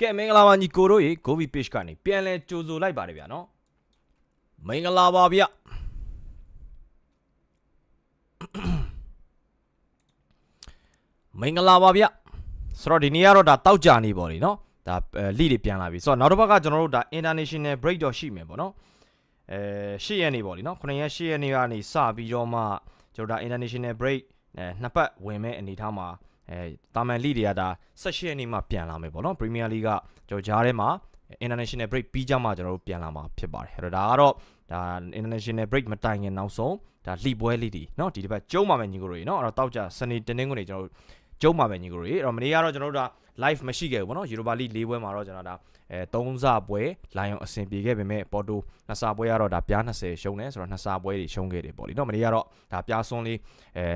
ကဲမင်္ဂလာပါညီကိုတို့ရေ Gobi Page ကနေပြန်လဲကြိုဆိုလိုက်ပါတယ်ဗျာနော်မင်္ဂလာပါဗျမင်္ဂလာပါဗျဆိုတော့ဒီနေ့ကတော့ဒါတောက်ကြနေပေါ့လေနော်ဒါလိတွေပြန်လာပြီဆိုတော့နောက်တစ်ပတ်ကကျွန်တော်တို့ဒါ international break တော့ရှိမယ်ပေါ့နော်အဲ၈ရက်နေပေါ့လေနော်9ရက်8ရက်နေကနေစပြီးတော့မှ ကျွန်တော်ဒါ international break အဲနှစ်ပတ်ဝင်မဲ့အနေထားမှာအဲတာမန်လိတွေကဒါ16ရက်နေမှပြန်လာမယ်ပေါ့နော် Premier League ကကျွန်တော်ဂျားထဲမှာ international break ပြီးကြမှာကျွန်တော်တို့ပြန်လာမှာဖြစ်ပါတယ်အဲ့တော့ဒါကတော့ဒါ international break မတိုင်ခင်နောက်ဆုံးဒါလှိပွဲလေးတွေเนาะဒီတစ်ပတ်ကျုံးပါမယ်ညီကိုတွေเนาะအဲ့တော့တောက်ကြစနေတင်းတင်းကိုနေကျွန်တော်တို့ကျုံးပါမယ်ညီကိုတွေအဲ့တော့မနေ့ကတော့ကျွန်တော်တို့ဒါ live မရှိခဲ့ဘူးပေါ့နော် Europa League ၄ပွဲမှာတော့ကျွန်တော်ဒါအဲ3စပွဲလိုင်ယွန်အဆင်ပြေခဲ့ပေမဲ့ပေါ်တိုနှစ်စပွဲကတော့ဒါပြား20ရှုံးတယ်ဆိုတော့နှစ်စပွဲတွေရှုံးခဲ့တယ်ပေါ့လीနော်မနေ့ကတော့ဒါပြားစွန်းလေးအဲ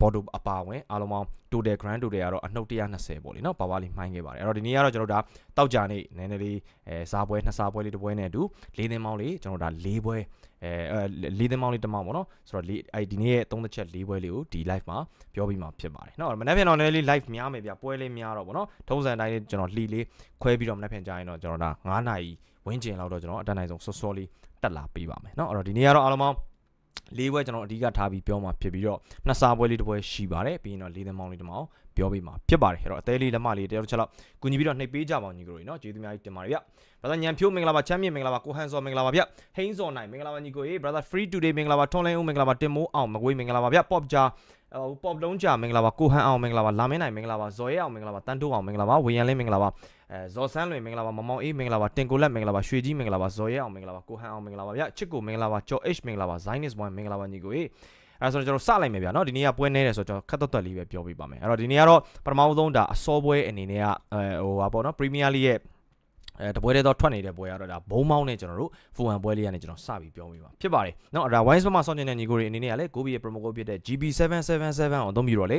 ပေါ်တိုအပါဝင်အားလုံးပေါင်း total grand total ကတော့အနှုတ်120ပေါ့လीနော်ပါပါလေးမှိုင်းခဲ့ပါတယ်အဲ့တော့ဒီနေ့ကတော့ကျွန်တော်ဒါတောက်ကြနေနည်းနည်းလေးအဲစားပွဲနှစ်စားပွဲလေးတစ်ပွဲနဲ့အတူ၄သင်းပေါင်းလေးကျွန်တော်ဒါ၄ပွဲအဲ၄သင်းပေါင်းလေးတစ်မောင်းပေါ့နော်ဆိုတော့အဲ့ဒီနေ့ရဲ့၃သက်ချက်၄ပွဲလေးကိုဒီ live မှာပြောပြီးမှဖြစ်ပါတယ်နော်မနေ့ပြန်တော့နည်းနည်းလေး live များမယ်ဗျပွဲလေးများတော့ပေါ့နော်ထုံးစံတိုင်းလေးကျွန်တော်လှီလေးခွဲပြီးတော့မနေ့ပြန်ကြရင်တော့ကျွန်တော်ဒါ9နာရီဝင်းကျင်လောက်တော့ကျွန်တော်အတက်နိုင်ဆုံးစောစောလေးတက်လာပေးပါမယ်เนาะအဲ့တော့ဒီနေ့ကတော့အားလုံးပေါင်းလေးပွဲကျွန်တော်အဓိကထားပြီးပြောမှာဖြစ်ပြီးတော့နှစ်စားပွဲလေးတစ်ပွဲရှိပါတယ်ပြီးရင်တော့လေးသမောင်းလေးတစ်မောင်းပြောပေးမှာဖြစ်ပါတယ်အဲ့တော့အသေးလေးလက်မလေးတယောက်တစ်ချက်လောက်ကူညီပြီးတော့နှိပ်ပေးကြပါအောင်ညီကိုတွေเนาะကျေးဇူးများကြီးတင်ပါတယ်ဗျဘာသာညံဖြိုးမင်္ဂလာပါချမ်းမြေမင်္ဂလာပါကိုဟန်စောမင်္ဂလာပါဗျဟိန်းစောနိုင်မင်္ဂလာပါညီကိုရေ brother free today မင်္ဂလာပါထွန်လိုင်းဦးမင်္ဂလာပါတင်မိုးအောင်မကွေးမင်္ဂလာပါဗျ pop ဂျာ ဟို pop လုံးကြာမင်္ဂလာပါကိုဟန်အောင်မင်္ဂလာပါလာမင်းနိုင်မင်္ဂလာပါဇော်ရဲအောင်မင်္ဂလာပါတန်းတိုးအောင်မင်္ဂလာပါဝေယံလင်းမင်္ဂလာပါအဲဇော်ဆန်းလွင်မင်္ဂလာပါမမောင်အေးမင်္ဂလာပါတင်ကိုလက်မင်္ဂလာပါရွှေကြီးမင်္ဂလာပါဇော်ရဲအောင်မင်္ဂလာပါကိုဟန်အောင်မင်္ဂလာပါဗျချစ်ကိုမင်္ဂလာပါကျော် H မင်္ဂလာပါ Zinus 1မင်္ဂလာပါညီကိုရေအဲဆိုတော့ကျွန်တော်စလိုက်မယ်ဗျာเนาะဒီနေ့ကပွဲနေတယ်ဆိုတော့ကျွန်တော်ခက်တော့တက်လေးပဲပြောပြပါမယ်အဲ့တော့ဒီနေ့ကတော့ပထမဆုံးဒါအစောပွဲအနေနဲ့ကအဲဟိုပါပေါ့နော် Premier League ရဲ့ အဲတပွဲတည်းတော့ထွက်နေတဲ့ပွဲကတော့ဒါဘုံမောင်းနဲ့ကျွန်တော်တို့ F1 ပွဲလေးကနေကျွန်တော်စပြီးပြောမိပါဖြစ်ပါတယ်နော်အဲ့ဒါ Wise မှာစောင့်နေတဲ့ညီကိုတွေအနေနဲ့ကလည်း Kobe ရဲ့ promo code ဖြစ်တဲ့ GB777 ကိုအသုံးပြုတော့လေ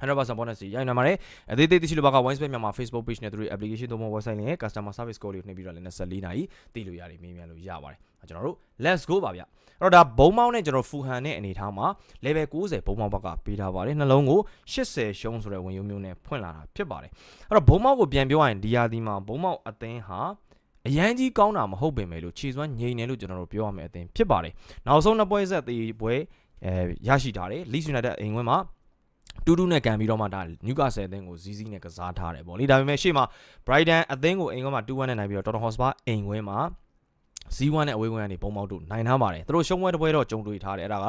100% bonus ရိုင်းနေပါတယ်အသေးသေးသိရှိလိုပါက Wines မြန်မာ Facebook page နဲ့သူတို့ application တို့မှာ website နဲ့ customer service call တွေကိုနှိပ်ပြီးတော့လည်း24နာရီသိလို့ရတယ်မေးမြန်းလို့ရပါတယ်ကျွန်တော်တို့ let's go ပါဗျအဲ့တော့ဒါဘုံမောင်းနဲ့ကျွန်တော်ဖူဟန်နဲ့အနေထားမှာ level 90ဘုံမောင်းဘက်ကပေးထားပါတယ်နှလုံးကို80ရှုံးဆိုတဲ့ဝင်ရုံမျိုးနဲ့ဖွင့်လာတာဖြစ်ပါတယ်အဲ့တော့ဘုံမောင်းကိုပြန်ပြောရရင်ဒီယာဒီမှာဘုံမောင်းအသင်းဟာအရန်ကြီးကောင်းတာမဟုတ်ပင်ပဲလို့ခြေစွမ်းငြိမ်တယ်လို့ကျွန်တော်တို့ပြောရမယ်အသင်းဖြစ်ပါတယ်နောက်ဆုံးနှစ်ပွဲဆက်သေးပွဲအဲရရှိထားတယ် Leeds United အိမ်ဝင်မှာ တူးတူးနဲ့ကန်ပြီးတော့မှဒါနျူကာဆယ်အသင်းကိုဇီးဇီးနဲ့ကစားထားတယ်ပေါ့လေဒါပေမဲ့ရှေ့မှာ Brighton အသင်းကိုအိမ်ကမှ2-1နဲ့နိုင်ပြီးတော့ Tottenham Hotspur အိမ်ဝင်းမှာ0-1နဲ့အဝေးဝင်းကနေပုံပေါက်တို့နိုင်ထားပါတယ်သူတို့ရှုံးပွဲတစ်ပွဲတော့ကြုံတွေ့ထားတယ်အဲ့ဒါက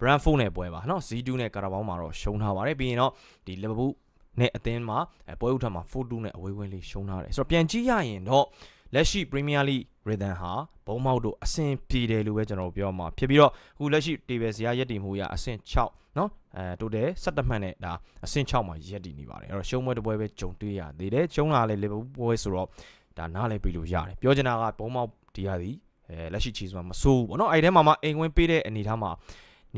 Brentford နဲ့ပွဲပါနော်0-2နဲ့ Carabao မှာတော့ရှုံးထားပါတယ်ပြီးရင်တော့ဒီ Liverpool နဲ့အသင်းမှာပွဲဥထမှာ4-2နဲ့အဝေးဝင်းလေးရှုံးထားတယ်ဆိုတော့ပြန်ကြည့်ရရင်တော့ လက်ရှိ Premier League Rhythm ဟာဘုံမောက်တို့အဆင်ပြေတယ်လို့ပဲကျွန်တော်ပြောမှာဖြစ်ပြီးတော့အခုလက်ရှိ table ဇယားရက်တည်မှုရအဆင့်6เนาะအဲ total 17မှတ်နဲ့ဒါအဆင့်6မှာရက်တည်နေပါတယ်အဲ့တော့ရှုံးပွဲတစ်ပွဲပဲကြုံတွေ့ရသေးတယ်ရှုံးလာလေ Liverpool ပွဲဆိုတော့ဒါနားလည်းပြီးလို့ရတယ်ပြောချင်တာကဘုံမောက်ဒီရသည်အဲလက်ရှိချီဆိုတာမဆိုးဘူးပေါ့နော်အဲ့ထဲမှာမှအိမ်ဝင်ပေးတဲ့အနေထားမှာ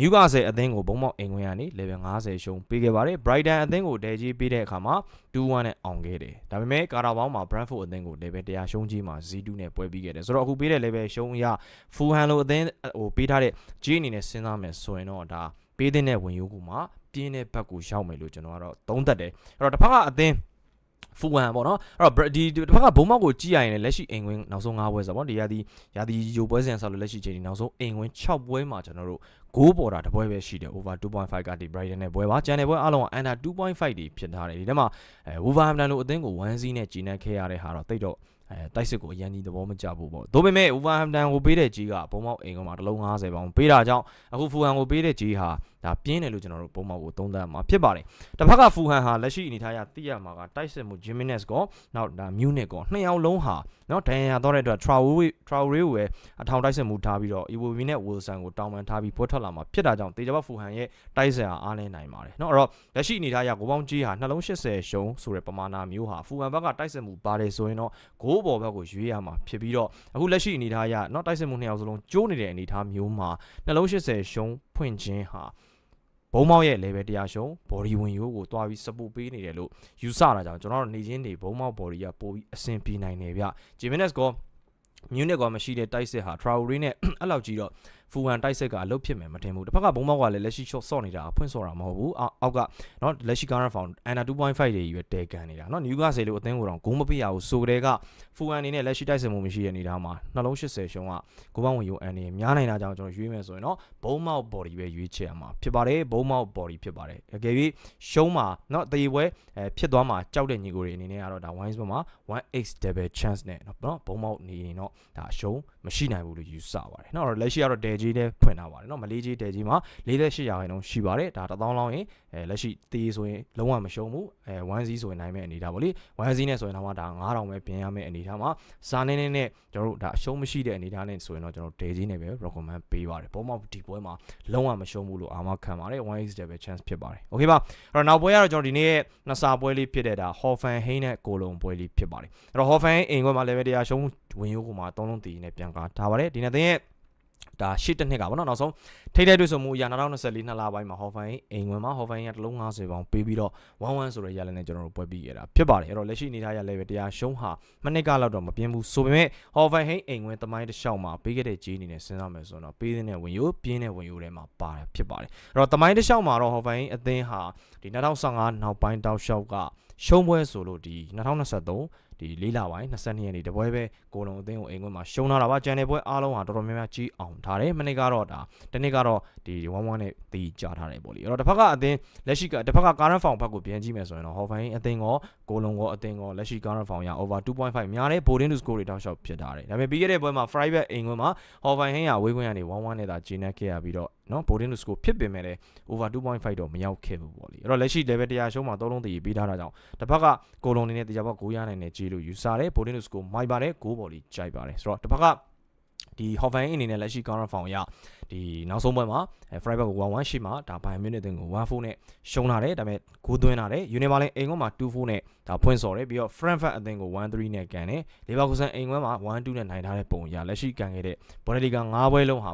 နျူကာဆယ်အသင်းကိုဘုံမောက်အိမ်ဝင်ကနေ level 50ရှုံးပေးခဲ့ပါတယ် Brighton အသင်းကိုဒဲကြီးပေးတဲ့အခါမှာ2-1နဲ့အောင်ခဲ့တယ်ဒါပေမဲ့ကာရာဘောင်းမှာ Brentford အသင်းကို level 100ရှုံးကြီးမှာ Z2 နဲ့ပွဲပြီးခဲ့တယ်ဆိုတော့အခုပေးတဲ့ level ရှုံးအရ Fulham လိုအသင်းဟိုပေးထားတဲ့ G အနေနဲ့စဉ်းစားမယ်ဆိုရင်တော့ဒါပေးတဲ့ဝင်ရိုးကူမှာပြင်းတဲ့ဘက်ကိုရောက်မယ်လို့ကျွန်တော်ကတော့သုံးသပ်တယ်အဲ့တော့တစ်ဖက်ကအသင်း ဖူဝန်ပေါ့နော်အဲ့တော့ဒီတစ်ဖက်ကဘုံမောက်ကိုကြည့်ရရင်လည်းလက်ရှိအိမ်ဝင်နောက်ဆုံး၅ပွဲဆိုပေါ့ဒီရာဒီရာဒီယိုပွဲစဉ်ဆောက်လို့လက်ရှိချိန်ဒီနောက်ဆုံးအိမ်ဝင်6ပွဲမှာကျွန်တော်တို့6ပေါ်တာတပွဲပဲရှိတယ် over 2.5ကဒီ Brighton နဲ့ပွဲပါကျန်တဲ့ပွဲအားလုံးက under 2.5တွေဖြစ်ထားတယ်ဒီထဲမှာအဲ Wolverhampton လို့အသင်းကို1 0နဲ့ကြီးနှက်ခဲ့ရတဲ့ဟာတော့တိတ်တော့အဲတိုက်စစ်ကိုအရန်ကြီးသဘောမကျဘူးပေါ့ဒါပေမဲ့ Wolverhampton ကိုပေးတဲ့ကြီးကဘုံမောက်အိမ်ကမှာတစ်လုံး50ပေါင်ပေးတာကြောင့်အခု Fulham ကိုပေးတဲ့ကြီးဟာ ဒါပြင်းတယ်လို့ကျွန်တော်တို့ဘုံမောက်ကိုသုံးသပ်မှာဖြစ်ပါတယ်တစ်ဖက်က Fulham ဟာလက်ရှိအနေထားရသိရမှာကတိုက်စစ်မှု Jimenez ကောနောက်ဒါ Munich ကောနှစ်ယောက်လုံးဟာနော်ဒဏ်ရာရတော့တဲ့အတွက် Traore Traore ကိုပဲအထောင်တိုက်စစ်မှုထားပြီးတော့ Iwobi နဲ့ Wilson ကိုတောင်းပန်ထားပြီးပွဲထွက်လာမှာဖြစ်တာကြောင့်တေချာဘ Fulham ရဲ့တိုက်စစ်ဟာအားလင်းနိုင်ပါတယ်နော်အဲ့တော့လက်ရှိအနေထားရကိုပေါင်းကြီးဟာနှလုံး80ရှုံးဆိုတဲ့ပမာဏမျိုးဟာ Fulham ဘက်ကတိုက်စစ်မှုပါတယ်ဆိုရင်တော့ဂိုးပေါ်ဘက်ကိုရွေးရမှာဖြစ်ပြီးတော့အခုလက်ရှိအနေထားရနော်တိုက်စစ်မှုနှစ်ယောက်စလုံးကျိုးနေတဲ့အနေထားမျိုးမှာနှလုံး80ရှုံးဖွင့်ခြင်းဟာ ဘုံမောက်ရဲ့ level တရားရှုံး body ဝင်ရိုးကိုတွားပြီး support ပေးနေတယ်လို့ယူဆတာကြောင့်ကျွန်တော်တို့နေချင်းတွေဘုံမောက် body ကပိုပြီးအဆင်ပြေနိုင်တယ်ဗျ Jimenez ကော Munich ကမရှိတဲ့တိုက်စစ်ဟာ Traore နဲ့အဲ့လောက်ကြီးတော့ ဖူဝန်တိုက်စစ်ကအလုပ်ဖြစ်မယ်မထင်ဘူးတစ်ဖက်ကဘုံမောက်ကလည်းလက်ရှိ short ဆော့နေတာဖွင့်ဆော့တာမဟုတ်ဘူးအောက်အောက်ကနော်လက်ရှိ current form under 2.5တွေကြီးပဲတဲကန်နေတာနော် Newcastle လို့အသင်းကိုတော့ဂုံးမပေးရဘူးဆိုကြတဲ့ကဖူဝန်အနေနဲ့လက်ရှိတိုက်စစ်မှုမရှိတဲ့အနေထားမှာနှလုံး80ရှုံးကကိုပေါင်းဝင်ယူအန်နေများနိုင်တာကြောင့်ကျွန်တော်ရွေးမယ်ဆိုရင်တော့ဘုံမောက် body ပဲရွေးချယ်ရမှာဖြစ်ပါတယ်ဘုံမောက် body ဖြစ်ပါတယ်အကယ်၍ရှုံးမှာနော်တည်ပွဲအဲဖြစ်သွားမှာကြောက်တဲ့ညီကိုတွေအနေနဲ့ကတော့ဒါ wines ဘက်မှာ 1x double chance နဲ့နော်ဘုံမောက်နေရင်တော့ဒါအရှုံးမရှိနိုင်ဘူးလို့ယူဆပါတယ်နော်အဲ့တော့လက်ရှိကတော့Dell G နဲ့ဖွင့်ထားပါတယ်နော်မလေးကြီး Dell G မှာ48ရာခိုင်နှုန်းရှိပါတယ်ဒါ1000လောင်းရင်အဲလက်ရှိတေးဆိုရင်လုံးဝမရှုံးဘူးအဲ 1Z ဆိုရင်နိုင်မဲ့အနေထားပေါ့လေ 1Z နဲ့ဆိုရင်တော့ဒါ9000ပဲပြင်ရမယ့်အနေထားမှာစာနေနေနဲ့ကျွန်တော်တို့ဒါအရှုံးမရှိတဲ့အနေထားနဲ့ဆိုရင်တော့ကျွန်တော် Dell G နဲ့ပဲ recommend ပေးပါတယ်ပုံမှန်ဒီပွဲမှာလုံးဝမရှုံးဘူးလို့အာမခံပါတယ် 1x double chance ဖြစ်ပါတယ်โอเคပါအဲ့တော့နောက်ပွဲကတော့ကျွန်တော်ဒီနေ့ရဲ့နှစ်စာပွဲလေးဖြစ်တဲ့ဒါ Hoffenheim နဲ့ကိုလုံပွဲလေးဖြစ်ပါတယ်အဲ့တော့ Hoffenheim အိမ်ခွဲမှာ level တရားရှုံးဝင်ရိုးကိုမှာ3လုံးတည်နဲ့ပြန်ကားထားပါတယ်ဒီနေ့တဲ့ရဲ့ ဒါရှစ်တစ်နှစ်ကပေါ့နော်နောက်ဆုံးထိတဲ့တွေ့ဆုံမှုအရာ2024နှစ်လပိုင်းမှာ Hoffenheim အိမ်ဝင်မှာ Hoffenheim ကတလုံး90ပေါင်ပေးပြီးတော့1-1ဆိုတဲ့ရလနဲ့ကျွန်တော်တို့ပွဲပြီးခဲ့တာဖြစ်ပါတယ်အဲ့တော့လက်ရှိအနေထားရ level တရားရှုံးဟာမနစ်ကလောက်တော့မပြင်းဘူးဆိုပေမဲ့ Hoffenheim အိမ်ဝင်တမိုင်းတစ်လျှောက်မှာပေးခဲ့တဲ့ဂျီးအနေနဲ့စဉ်းစားမယ်ဆိုတော့ပေးတဲ့ဝင်ရိုးပြင်းတဲ့ဝင်ရိုးထဲမှာပါတယ်ဖြစ်ပါတယ်အဲ့တော့တမိုင်းတစ်လျှောက်မှာတော့ Hoffenheim အသင်းဟာဒီ2015နောက်ပိုင်းတောက်လျှောက်က ရှုံးပွဲဆိုလို့ဒီ2023ဒီလေးလပိုင်း22ရက်နေ့တပွဲပဲကိုလုံးအသင်းကိုအိမ်ခွင့်မှာရှုံးလာတာပါကျန်တဲ့ပွဲအားလုံးဟာတော်တော်များများကြီးအောင်ထားတယ်မနေ့ကတော့ဒါတနေ့ကတော့ဒီ1-1နဲ့တီးကြထားတယ်ပေါ့လေအဲ့တော့တစ်ဖက်ကအသင်းလက်ရှိကတစ်ဖက်က current form ဘက်ကိုပြန်ကြည့်မယ်ဆိုရင်တော့ Hoffenheim အသင်းကောကိုလုံးကောအသင်းကောလက်ရှိ current form ရ over 2.5များတယ် boarding to score တွေတောက်လျှောက်ဖြစ်ထားတယ်ဒါပေမဲ့ပြီးခဲ့တဲ့ပွဲမှာ fry back အိမ်ခွင့်မှာ Hoffenheim ရဝေးခွင့်ရနေ1-1နဲ့သာဂျင်းနေခဲ့ရပြီးတော့ နော် boarding to score ဖြစ်ပင်မဲ့လည်း over 2.5တော့မရောက်ခဲ့ဘူးပေါ့လေအဲ့တော့လက်ရှိ level တရားရှုံးမှာသုံးလုံးတည်ပြီးထားတာကြောင့်တစ်ဖက်ကကိုလုံးနေနဲ့တရားပေါက်9ရနိုင်နေကြီးလို့ယူဆတယ် boarding to score မိုက်ပါတယ်9ပေါ်လီကြိုက်ပါတယ်ဆိုတော့တစ်ဖက်က ဒီ Hoffenheim အနေနဲ့လက်ရှိ current form ရဒီနောက်ဆုံးပွဲမှာ Freiburg ကို1-1ရှိမှာဒါ Bayern Munich တင်ကို1-4နဲ့ရှုံးလာတယ်ဒါပေမဲ့ဂိုးသွင်းလာတယ် Union အိမ်ကွန်းမှာ2-4နဲ့ဒါဖွင့်စော်တယ်ပြီးတော့ Frankfurt အသင်းကို1-3နဲ့ကန်တယ် Leverkusen အိမ်ကွန်းမှာ1-2နဲ့နိုင်ထားတဲ့ပုံရလက်ရှိကန်ခဲ့တဲ့ Bundesliga 5ပွဲလုံးဟာ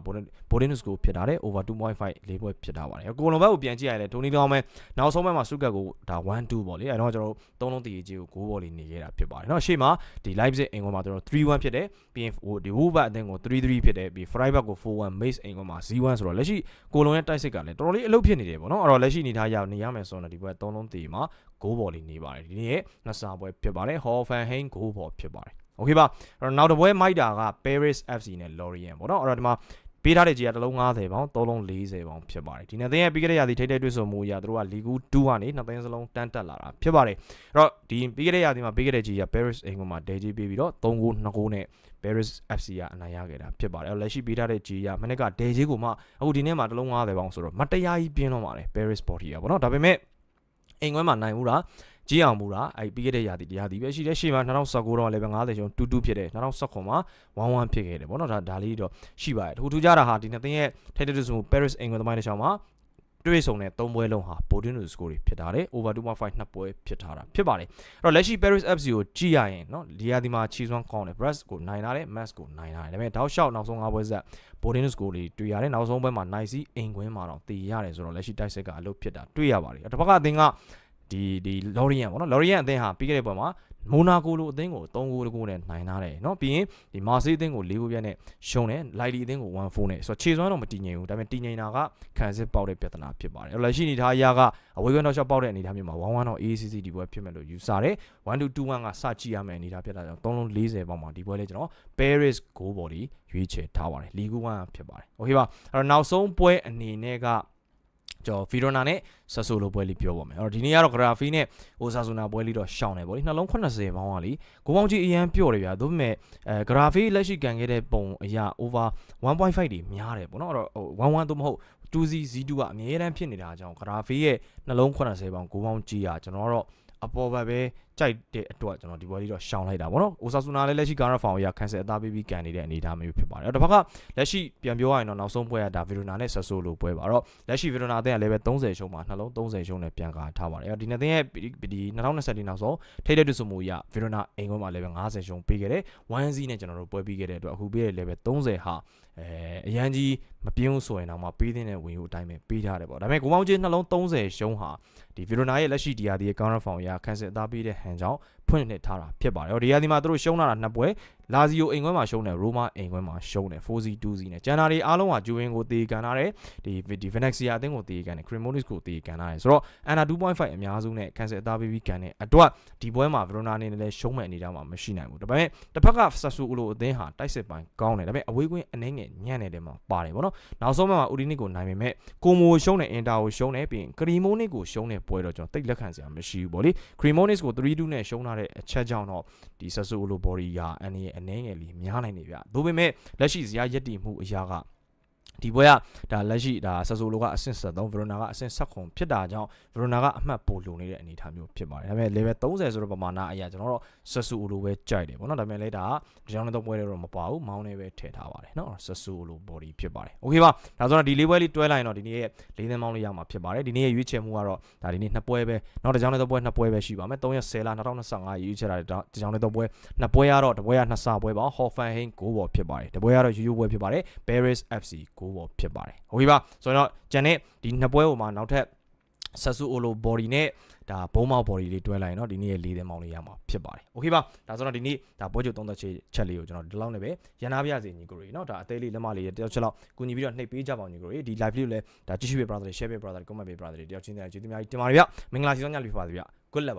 Boden score ဖြစ်တာတဲ့ over 2.5လေးပွဲဖြစ်တာပါတယ်ကိုလုံဘက်ကိုပြန်ကြည့်ရလဲဒိုနီတောင်းမဲ့နောက်ဆုံးပွဲမှာစုကတ်ကိုဒါ1-2ပေါ့လေအဲတော့ကျွန်တော်တို့သုံးလုံးတည်ကြီးကို9ဘော်လီနေခဲ့တာဖြစ်ပါတယ်เนาะရှေ့မှာဒီ Leipzig အိမ်ကွန်းမှာကျွန်တော်3-1ဖြစ်တယ်ပြီးရင်ဟိုဒီ Wolfsburg အသင်းကို 3-3ဖြစ်တယ်ပြီး Freiburg ကို4-1 Mainz အိမ်ကွန်းမှာ0-1ဆိုတော့လက်ရှိကိုလုံးရဲ့တိုက်စစ်ကလည်းတော်တော်လေးအလုပ်ဖြစ်နေတယ်ပေါ့နော်အဲ့တော့လက်ရှိအနေထားရနေရမယ်ဆိုတော့ဒီပွဲ3လုံးတည်မှာဂိုးဘော်လေးနေပါတယ်ဒီနေ့ရဲ့နှစ်စာပွဲဖြစ်ပါတယ် Hoffenheim ဂိုးဘော်ဖြစ်ပါတယ်โอเคပါအဲ့တော့နောက်တစ်ပွဲမိုက်တာက Paris FC နဲ့ Lorient ပေါ့နော်အဲ့တော့ဒီမှာ ပေးထားတဲ့ကြီးကတစ်လုံး90ပေါင်သုံးလုံး40ပေါင်ဖြစ်ပါတယ်ဒီနေ့သင်းရဲ့ပြီးခဲ့တဲ့ရာသီထိတဲ့တွေ့ဆုံမှုအရတို့ကလီဂူ2ကနေနှစ်သိန်းစလုံးတန်းတက်လာတာဖြစ်ပါတယ်အဲ့တော့ဒီပြီးခဲ့တဲ့ရာသီမှာပေးခဲ့တဲ့ကြီးက Paris အိမ်ကမှာဒဲကြီးပေးပြီးတော့3ဂိုး2ဂိုးနဲ့ Paris FC ကအနိုင်ရခဲ့တာဖြစ်ပါတယ်အဲ့လက်ရှိပေးထားတဲ့ကြီးကမနေ့ကဒဲကြီးကိုမှအခုဒီနေ့မှာတစ်လုံး90ပေါင်ဆိုတော့မတရားကြီးပြင်းတော့ပါတယ် Paris Body ကပေါ့နော်ဒါပေမဲ့အိမ်ခွဲမှာနိုင်ဘူးလား ကြီးအောင်မူတာအဲ့ပြီးခဲ့တဲ့ရာသီတရားသီပဲရှိတယ်ရှေ့မှာ2019တော့လည်းပဲ90ကျော်တူတူဖြစ်တယ်2019မှာ11ဖြစ်ခဲ့တယ်ပေါ့နော်ဒါဒါလေးတော့ရှိပါတယ်တခုထူးခြားတာဟာဒီနှစ်သင်းရဲ့ထိတဲ့တူဆို Paris အင်္ဂလန်သမိုင်းတစ်ချောင်းမှာတွေ့ဆုံတဲ့၃ပွဲလုံးဟာ Bodin လို့ score တွေဖြစ်ထားတယ် over 2.5နှစ်ပွဲဖြစ်ထားတာဖြစ်ပါတယ်အဲ့တော့လက်ရှိ Paris FC ကိုကြည့်ရရင်เนาะဒီရာဒီမှာချီစွမ်းကောင်းတယ် Brest ကိုနိုင်လာတယ် Max ကိုနိုင်လာတယ်ဒါပေမဲ့တောက်လျှောက်နောက်ဆုံး၅ပွဲဆက် Bodin score တွေတွေ့ရတယ်နောက်ဆုံးပွဲမှာ Nice အိမ်ကွင်းမှာတော့တည်ရတယ်ဆိုတော့လက်ရှိတိုက်စစ်ကအလုပ်ဖြစ်တာတွေ့ရပါတယ်တစ်ဖက်ကအသင်းက ဒီဒီလော်ရီယန်ပေါ့နော်လော်ရီယန်အသင်းဟာပြီးခဲ့တဲ့ပွဲမှာမိုနာကိုလိုအသင်းကို3ဂိုးတကိုးနဲ့နိုင်ထားတယ်เนาะပြီးရင်ဒီမာဆေးအသင်းကို4ဂိုးပြတ်နဲ့ရှုံးတယ်လိုက်လီအသင်းကို1-4နဲ့ဆိုတော့ခြေစွမ်းတော့မတည်ငြိမ်ဘူးဒါပေမဲ့တည်ငြိမ်တာကခံစစ်ပေါက်တဲ့ပြဿနာဖြစ်ပါတယ်အဲ့လက်ရှိအနေထားအရာကအဝေးကွန်းတော့ရှော့ပေါက်တဲ့အနေထားမျိုးမှာ1-1တော့ ACC ဒီပွဲဖြစ်မယ်လို့ယူဆတယ်1-2-2-1ကစကြည့်ရမယ်အနေထားဖြစ်တာကြောင့်3လုံး40ပေါက်မှာဒီပွဲလေးကျွန်တော် Paris goal body ရွေးချယ်ထားပါတယ်လီဂူ1ဖြစ်ပါတယ်โอเคပါအဲ့တော့နောက်ဆုံးပွဲအနေနဲ့က ကျွန်တော်ဗီရိုနာနဲ့ဆဆူလိုပွဲလေးပြောပါမယ်အဲ့တော့ဒီနေ့ကတော့ဂရာဖီနဲ့အိုဆာဆူနာပွဲလေးတော့ရှောင်းတယ်ဗောလေနှလုံး80ပေါင်းကလေကိုပေါင်းကြီးအရန်ပြော့တယ်ဗျာဒါပေမဲ့အဲဂရာဖီလက်ရှိကန်ခဲ့တဲ့ပုံအရာ over 1.5တွေများတယ်ဗောနော်အဲ့တော့11သို့မဟုတ် 2Z Z2 ကအမြဲတမ်းဖြစ်နေတာကြောင့်ဂရာဖီရဲ့နှလုံး80ပေါင်းကိုပေါင်းကြီးอ่ะကျွန်တော်ကတော့အပေါ်ဘက်ပဲကြိုက်တဲ့အတွက်ကျွန်တော်ဒီပွဲလေးတော့ရှောင်လိုက်တာဗောနော်အိုဆာဆူနာလည်းလက်ရှိကာရာဖောင်ရကန်ဆယ်အသားပေးပြီးကန်နေတဲ့အနေအထားမျိုးဖြစ်ပါတယ်အဲ့တော့တစ်ဖက်ကလက်ရှိပြန်ပြောရရင်တော့နောက်ဆုံးပွဲကဒါဗီရိုနာနဲ့ဆဆိုလိုပွဲပါတော့လက်ရှိဗီရိုနာအသင်းကလည်းပဲ30ရှုံးမှာနှလုံး30ရှုံးနဲ့ပြန်ကာထားပါတယ်အဲ့တော့ဒီနှစ်သင်းရဲ့ဒီ2020နောက်ဆုံးထိတဲ့တူဆမှုရဗီရိုနာအိမ်ကွန်းမှာလည်းပဲ90ရှုံးပေးခဲ့တယ်1 Z နဲ့ကျွန်တော်တို့ပွဲပြီးခဲ့တဲ့အတွက်အခုပေးတဲ့ level 30ဟာအဲအရန်ကြီးမပြင်းဘူးဆိုရင်တော့မှပေးတဲ့ဝင်ယူအတိုင်းပဲပေးထားတယ်ပေါ့ဒါပေမဲ့ကိုမောင်ချင်းနှလုံး30ရှုံးဟာဒီဗီရိုနာရဲ့လက်ရှိဒီယာဒီရဲ့ counter form ရခန်းစစ်အသားပေးတဲ့ဟန်ကြောင့် ဖွင့်လှစ်ထားတာဖြစ်ပါတယ်ဟောဒီရာဒီမှာသူတို့ရှုံးလာတာနှစ်ပွဲလာဇီယိုအိမ်ခွဲမှာရှုံးတယ်ရိုမာအိမ်ခွဲမှာရှုံးတယ် 4C 2C နဲ့ကျန်တာတွေအားလုံးကဂျူဝင်ကိုတေကန်ထားတယ်ဒီဒီ Venexia အသင်းကိုတေကန်တယ် Cremonese ကိုတေကန်ထားတယ်ဆိုတော့ Under 2.5အများစုနဲ့ Cancel အသားပေးပြီးကန်တဲ့အတွက်ဒီပွဲမှာ Verona အနေနဲ့လည်းရှုံးမဲ့အနေအထားမှာမရှိနိုင်ဘူးဒါပေမဲ့တစ်ဖက်က Sassuolo အသင်းဟာတိုက်စစ်ပိုင်းကောင်းတယ်ဒါပေမဲ့အဝေးကွင်းအနေငယ်ညံ့နေတယ်မှာပါတယ်ဗောနော်နောက်ဆုံးမှာ Udinese ကိုနိုင်ပေမဲ့ကိုမိုရှုံးတယ် Inter ကိုရှုံးတယ်ပြီးရင် Cremonese ကိုရှုံးတဲ့ပွဲတော့ကျွန်တော်တိတ်လက်ခံစရာမရှိဘူးဗောလေ Cremonese ကို3-2နဲ့ရှုံးထားတဲ့အချက်ကြောင့်တော့ဒီ Sassuolo body ရာအနေနဲ့အနေငယ်လေးများနိုင်နေဗျ။ဒါပေမဲ့လက်ရှိဇယားရက်တည်မှုအရာက ဒီပွဲကဒါလက်ရှိဒါဆာဆိုလိုကအဆင့်73ဗီရိုနာကအဆင့်79ဖြစ်တာကြောင့်ဗီရိုနာကအမှတ်ပိုလုံနေတဲ့အနေအထားမျိုးဖြစ်ပါတယ်။ဒါပေမဲ့ level 30ဆိုတော့ပမာဏအရာကျွန်တော်တို့ဆာဆူလိုပဲကြိုက်တယ်ပေါ့နော်။ဒါပေမဲ့လည်းဒါကဒီကြောင်တော့ပွဲတွေတော့မပါဘူး။မောင်းနေပဲထည့်ထားပါတယ်နော်။ဆာဆူလို body ဖြစ်ပါတယ်။ Okay ပါ။ဒါဆိုတော့ဒီလေးပွဲလေးတွဲလိုက်ရင်တော့ဒီနေ့ရဲ့၄သင်းမောင်းလေးရမှာဖြစ်ပါတယ်။ဒီနေ့ရဲ့ရွေးချယ်မှုကတော့ဒါဒီနေ့2ပွဲပဲ။နောက်တစ်ကြောင်တော့ပွဲ2ပွဲပဲရှိပါမယ်။3ရက်10လ2025ရွေးချယ်တာဒီကြောင်တော့ပွဲ2ပွဲကတော့တပွဲက2ဆပွဲပါ။ Hoffenheim ဂိုးပေါ်ဖြစ်ပါတယ်။တပွဲကတော့ UU ပွဲဖြစ်ပါတယ်။ Paris FC ဂ9ဘောဖြစ်ပါတယ်โอเคပါဆိုတော့ဂျန်နဲ့ဒီနှစ်ပွဲဟိုမှာနောက်ထပ်ဆဆူအိုလို body နဲ့ဒါဘုံမောက် body လေးတွဲလိုက်ရင်တော့ဒီနေ့ရဲ့လေးသင်းမောင်းလေးရမှာဖြစ်ပါတယ်โอเคပါဒါဆိုတော့ဒီနေ့ဒါပွဲချုပ်သုံးသက်ချက်ချက်လေးကိုကျွန်တော်ဒီလောက်နဲ့ပဲရန်နာပြရစီညီကိုရီเนาะဒါအသေးလေးလက်မလေးတယောက်ချက်လောက်ကူညီပြီးတော့နှိပ်ပေးကြပါဦးညီကိုရီဒီ live လေးကိုလည်းဒါကြည့်ရှုပေး brother တွေ share ပေး brother တွေ comment ပေး brother တွေတယောက်ချင်းတည်းကျေးဇူးများကြီးတင်ပါတယ်ဗျမင်္ဂလာစီဆောင်ညလေးပါပါဗျ good luck